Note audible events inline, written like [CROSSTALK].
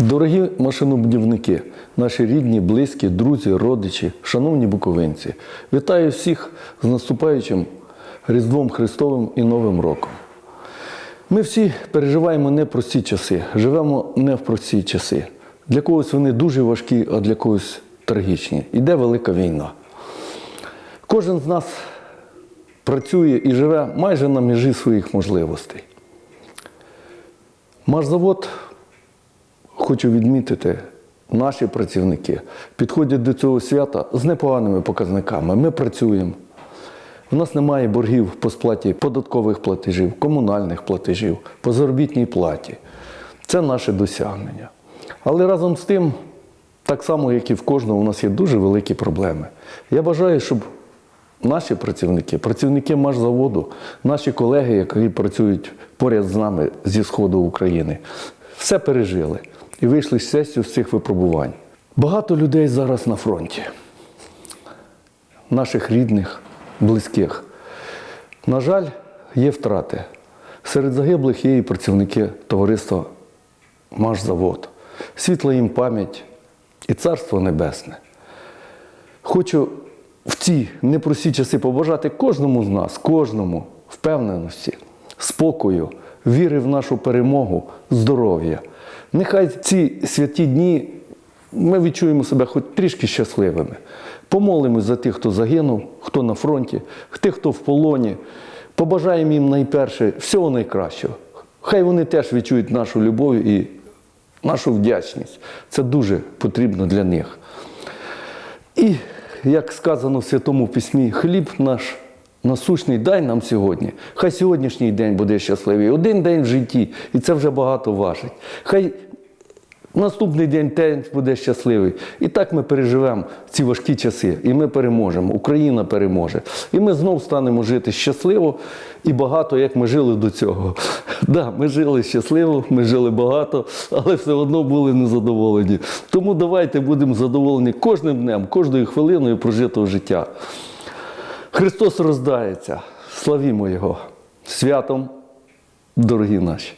Дорогі машинобудівники, наші рідні, близькі, друзі, родичі, шановні буковинці, вітаю всіх з наступаючим Різдвом Христовим і Новим роком. Ми всі переживаємо непрості часи, живемо не в прості часи. Для когось вони дуже важкі, а для когось трагічні. Іде велика війна. Кожен з нас працює і живе майже на межі своїх можливостей. Машзавод хочу відмітити, наші працівники підходять до цього свята з непоганими показниками. Ми працюємо. У нас немає боргів по сплаті податкових платежів, комунальних платежів, по заробітній платі. Це наше досягнення. Але разом з тим, так само, як і в кожного, у нас є дуже великі проблеми. Я бажаю, щоб наші працівники, працівники машзаводу, наші колеги, які працюють поряд з нами зі Сходу України, все пережили і вийшли з сесію з цих випробувань. Багато людей зараз на фронті, наших рідних, близьких. На жаль, є втрати. Серед загиблих є і працівники товариства Машзавод. Світла їм пам'ять і царство небесне. Хочу в ці непрості часи побажати кожному з нас, кожному впевненості, спокою, віри в нашу перемогу, здоров'я. Нехай ці святі дні ми відчуємо себе хоч трішки щасливими. Помолимось за тих, хто загинув, хто на фронті, тих, хто в полоні. Побажаємо їм найперше всього найкращого. Хай вони теж відчують нашу любов і нашу вдячність. Це дуже потрібно для них. І, як сказано в Святому Письмі, хліб наш насущний дай нам сьогодні. Хай сьогоднішній день буде щасливий. Один день в житті, і це вже багато важить. Хай наступний день теж буде щасливий. І так ми переживемо ці важкі часи, і ми переможемо. Україна переможе. І ми знов станемо жити щасливо і багато, як ми жили до цього. [LAUGHS] Да, ми жили щасливо, ми жили багато, але все одно були незадоволені. Тому давайте будемо задоволені кожним днем, кожною хвилиною прожитого життя. Христос роздається. Славімо Його святом, дорогі наші.